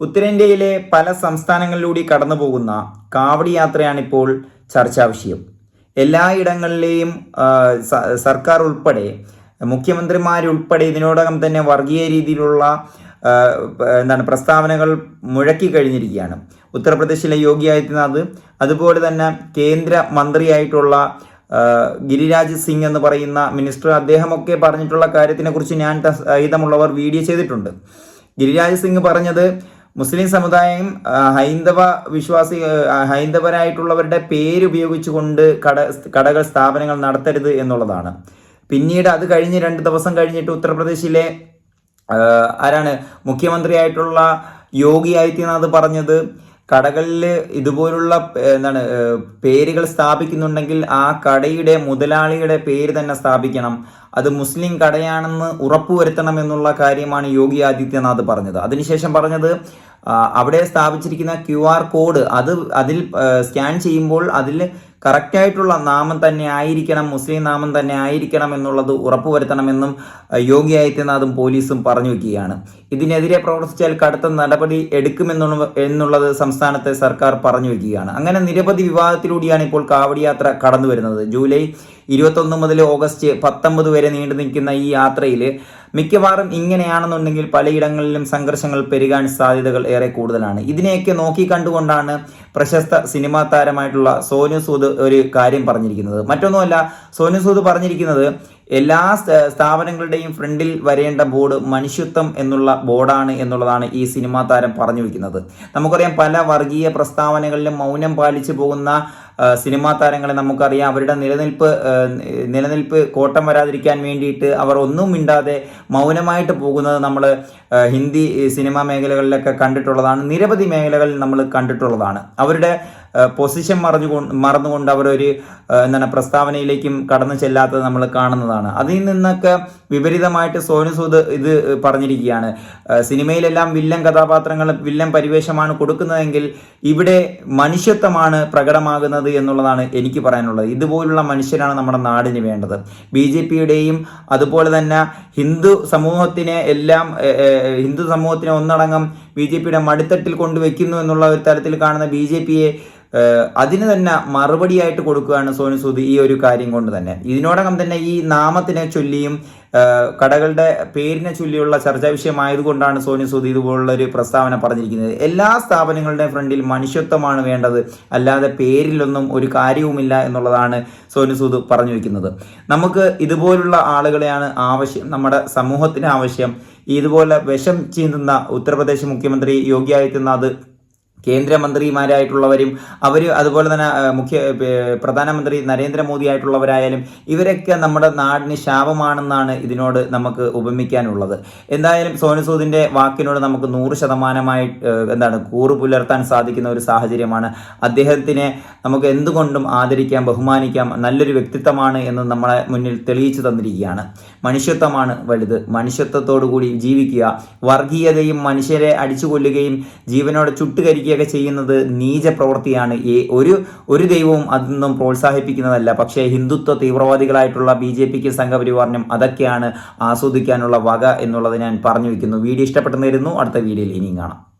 ഉത്തരേന്ത്യയിലെ പല സംസ്ഥാനങ്ങളിലൂടെ കടന്നു പോകുന്ന കാവടി യാത്രയാണിപ്പോൾ ചർച്ചാ വിഷയം. എല്ലായിടങ്ങളിലെയും സർക്കാർ ഉൾപ്പെടെ മുഖ്യമന്ത്രിമാരുൾപ്പെടെ ഇതിനോടകം തന്നെ വർഗീയ രീതിയിലുള്ള എന്താണ് പ്രസ്താവനകൾ മുഴക്കി കഴിഞ്ഞിരിക്കുകയാണ്. ഉത്തർപ്രദേശിലെ യോഗി ആദിത്യനാഥ് അതുപോലെ തന്നെ കേന്ദ്ര മന്ത്രിയായിട്ടുള്ള ഗിരിരാജ് സിംഗ് എന്ന് പറയുന്ന മിനിസ്റ്റർ അദ്ദേഹമൊക്കെ പറഞ്ഞിട്ടുള്ള കാര്യത്തിനെക്കുറിച്ച് ഞാൻ സഹിതമുള്ളവർ വീഡിയോ ചെയ്തിട്ടുണ്ട്. ഗിരിരാജ് സിംഗ് പറഞ്ഞത് മുസ്ലിം സമുദായം ഹൈന്ദവ വിശ്വാസി ഹൈന്ദവരായിട്ടുള്ളവരുടെ പേര് ഉപയോഗിച്ചുകൊണ്ട് കട കടകൾ സ്ഥാപനങ്ങൾ നടത്തരുത് എന്നുള്ളതാണ്. പിന്നീട് അത് കഴിഞ്ഞ് രണ്ട് ദിവസം കഴിഞ്ഞിട്ട് ഉത്തർപ്രദേശിലെ ആരാണ്? മുഖ്യമന്ത്രിയായിട്ടുള്ള യോഗി ആദിത്യനാഥ് പറഞ്ഞത് കടകളിൽ ഇതുപോലുള്ള എന്താണ് പേരുകൾ സ്ഥാപിക്കുന്നുണ്ടെങ്കിൽ ആ കടയുടെ മുതലാളിയുടെ പേര് തന്നെ സ്ഥാപിക്കണം. അത് മുസ്ലിം കടയാണെന്ന് ഉറപ്പുവരുത്തണം എന്നുള്ള കാര്യമാണ് യോഗി ആദിത്യനാഥ് പറഞ്ഞത്. അതിനുശേഷം പറഞ്ഞത് അവിടെ സ്ഥാപിച്ചിരിക്കുന്ന ക്യു ആർ കോഡ് അത് അതിൽ സ്കാൻ ചെയ്യുമ്പോൾ അതിൽ കറക്റ്റായിട്ടുള്ള നാമം തന്നെ ആയിരിക്കണം മുസ്ലിം നാമം തന്നെ ആയിരിക്കണം എന്നുള്ളത് ഉറപ്പുവരുത്തണമെന്നും യോഗി ആദിത്യനാഥും പോലീസും പറഞ്ഞു വയ്ക്കുകയാണ് ഇതിനെതിരെ പ്രവർത്തിച്ചാൽ കടുത്ത നടപടി എടുക്കുമെന്നുള്ള എന്നുള്ളത് സംസ്ഥാനത്തെ സർക്കാർ പറഞ്ഞു വയ്ക്കുകയാണ് അങ്ങനെ നിരവധി വിവാദത്തിലൂടെയാണ് ഇപ്പോൾ കാവടി യാത്ര കടന്നു വരുന്നത് ജൂലൈ ഇരുപത്തൊന്ന് മുതൽ ഓഗസ്റ്റ് പത്തൊമ്പത് വരെ നീണ്ടു നിൽക്കുന്ന ഈ യാത്രയിൽ മിക്കവാറും ഇങ്ങനെയാണെന്നുണ്ടെങ്കിൽ പലയിടങ്ങളിലും സംഘർഷങ്ങൾ പെരുകാൻ സാധ്യതകൾ ഏറെ കൂടുതലാണ്. ഇതിനെയൊക്കെ നോക്കി കണ്ടുകൊണ്ടാണ് പ്രശസ്ത സിനിമാ താരമായിട്ടുള്ള സോനു സൂദ് ഒരു കാര്യം പറഞ്ഞിരിക്കുന്നത്. മറ്റൊന്നുമല്ല സോനു സൂദ് പറഞ്ഞിരിക്കുന്നത് എല്ലാ സ്ഥാപനങ്ങളുടെയും ഫ്രണ്ടിൽ വരേണ്ട ബോർഡ് മനുഷ്യത്വം എന്നുള്ള ബോർഡാണ് എന്നുള്ളതാണ് ഈ സിനിമാ താരം പറഞ്ഞു വയ്ക്കുന്നത് നമുക്കറിയാം പല വർഗീയ പ്രസ്താവനകളിലും മൗനം പാലിച്ചു പോകുന്ന സിനിമാ താരങ്ങളെ നമുക്കറിയാം. അവരുടെ നിലനിൽപ്പ് നിലനിൽപ്പ് കോട്ടം വരാതിരിക്കാൻ വേണ്ടിയിട്ട് അവർ ഒന്നും മിണ്ടാതെ മൗനമായിട്ട് പോകുന്നത് നമ്മൾ ഹിന്ദി സിനിമാ മേഖലകളിലൊക്കെ കണ്ടിട്ടുള്ളതാണ്. നിരവധി മേഖലകളിൽ നമ്മൾ കണ്ടിട്ടുള്ളതാണ്. അവരുടെ പൊസിഷൻ മറഞ്ഞുകൊണ്ട് മറന്നുകൊണ്ട് അവരൊരു എന്താണ് പ്രസ്താവനയിലേക്കും കടന്നു ചെല്ലാത്തത് നമ്മൾ കാണുന്നതാണ്. അതിൽ നിന്നൊക്കെ വിപരീതമായിട്ട് സോനു സൂദ് ഇത് പറഞ്ഞിരിക്കുകയാണ്. സിനിമയിലെല്ലാം വില്ലൻ കഥാപാത്രങ്ങൾ വില്ലൻ പരിവേഷമാണ് കൊടുക്കുന്നതെങ്കിൽ ഇവിടെ മനുഷ്യത്വമാണ് പ്രകടമാകുന്നത് എന്നുള്ളതാണ് എനിക്ക് പറയാനുള്ളത്. ഇതുപോലുള്ള മനുഷ്യരാണ് നമ്മുടെ നാടിന് വേണ്ടത്. ബി ജെ പിയുടെയും അതുപോലെ തന്നെ ഹിന്ദു സമൂഹത്തിനെ എല്ലാം ഹിന്ദു സമൂഹത്തിനെ ഒന്നടങ്കം ബി ജെ പിയുടെ മടിത്തട്ടിൽ കൊണ്ടുവയ്ക്കുന്നു എന്നുള്ള ഒരു തരത്തിൽ കാണുന്ന ബി ജെ പിയെ അതിന് തന്നെ മറുപടിയായിട്ട് കൊടുക്കുകയാണ് സോനു സൂദ് ഈ ഒരു കാര്യം കൊണ്ട് തന്നെ. ഇതിനോടകം തന്നെ ഈ നാമത്തിനെ ചൊല്ലിയും കടകളുടെ പേരിനെ ചൊല്ലിയുള്ള ചർച്ചാ വിഷയമായതുകൊണ്ടാണ് സോനു സൂദ് ഇതുപോലുള്ള ഒരു പ്രസ്താവന പറഞ്ഞിരിക്കുന്നത്. എല്ലാ സ്ഥാപനങ്ങളുടെയും ഫ്രണ്ടിൽ മനുഷ്യത്വമാണ് വേണ്ടത്. അല്ലാതെ പേരിലൊന്നും ഒരു കാര്യവുമില്ല എന്നുള്ളതാണ് സോനു സൂദ് പറഞ്ഞു വയ്ക്കുന്നത് നമുക്ക് ഇതുപോലുള്ള ആളുകളെയാണ് ആവശ്യം നമ്മുടെ സമൂഹത്തിന് ആവശ്യം. ഇതുപോലെ വിഷം ചീന്തുന്ന ഉത്തർപ്രദേശ് മുഖ്യമന്ത്രി യോഗി ആദിത്യനാഥ് കേന്ദ്രമന്ത്രിമാരായിട്ടുള്ളവരും അവർ അതുപോലെ തന്നെ മുഖ്യ പ്രധാനമന്ത്രി നരേന്ദ്രമോദി ആയിട്ടുള്ളവരായാലും ഇവരൊക്കെ നമ്മുടെ നാടിന് ശാപമാണെന്നാണ് ഇതിനോട് നമുക്ക് ഉപമിക്കാനുള്ളത്. എന്തായാലും സോനുസൂദിന്റെ വാക്കിനോട് നമുക്ക് നൂറ് ശതമാനമായി എന്താണ് കൂറ് പുലർത്താൻ സാധിക്കുന്ന ഒരു സാഹചര്യമാണ്. അദ്ദേഹത്തിനെ നമുക്ക് എന്തുകൊണ്ടും ആദരിക്കാം ബഹുമാനിക്കാം നല്ലൊരു വ്യക്തിത്വമാണ് എന്ന് നമ്മളെ മുന്നിൽ തെളിയിച്ചു തന്നിരിക്കുകയാണ്. മനുഷ്യത്വമാണ് വലുത്. മനുഷ്യത്വത്തോടു കൂടി ജീവിക്കുക. വർഗീയതയും മനുഷ്യരെ അടിച്ചുകൊല്ലുകയും കൊല്ലുകയും ജീവനോടെ ചുട്ടുകരിക്കുകയൊക്കെ ചെയ്യുന്നത് നീച പ്രവൃത്തിയാണ് ഈ ഒരു ഒരു ദൈവവും അതൊന്നും പ്രോത്സാഹിപ്പിക്കുന്നതല്ല. പക്ഷേ ഹിന്ദുത്വ തീവ്രവാദികളായിട്ടുള്ള ബി ജെ പിക്ക് സംഘപരിവാറിനും അതൊക്കെയാണ് ആസ്വദിക്കാനുള്ള വക എന്നുള്ളത് ഞാൻ പറഞ്ഞു വെക്കുന്നു വീഡിയോ ഇഷ്ടപ്പെട്ടെന്നായിരുന്നു അടുത്ത വീഡിയോയിൽ ഇനിയും കാണാം.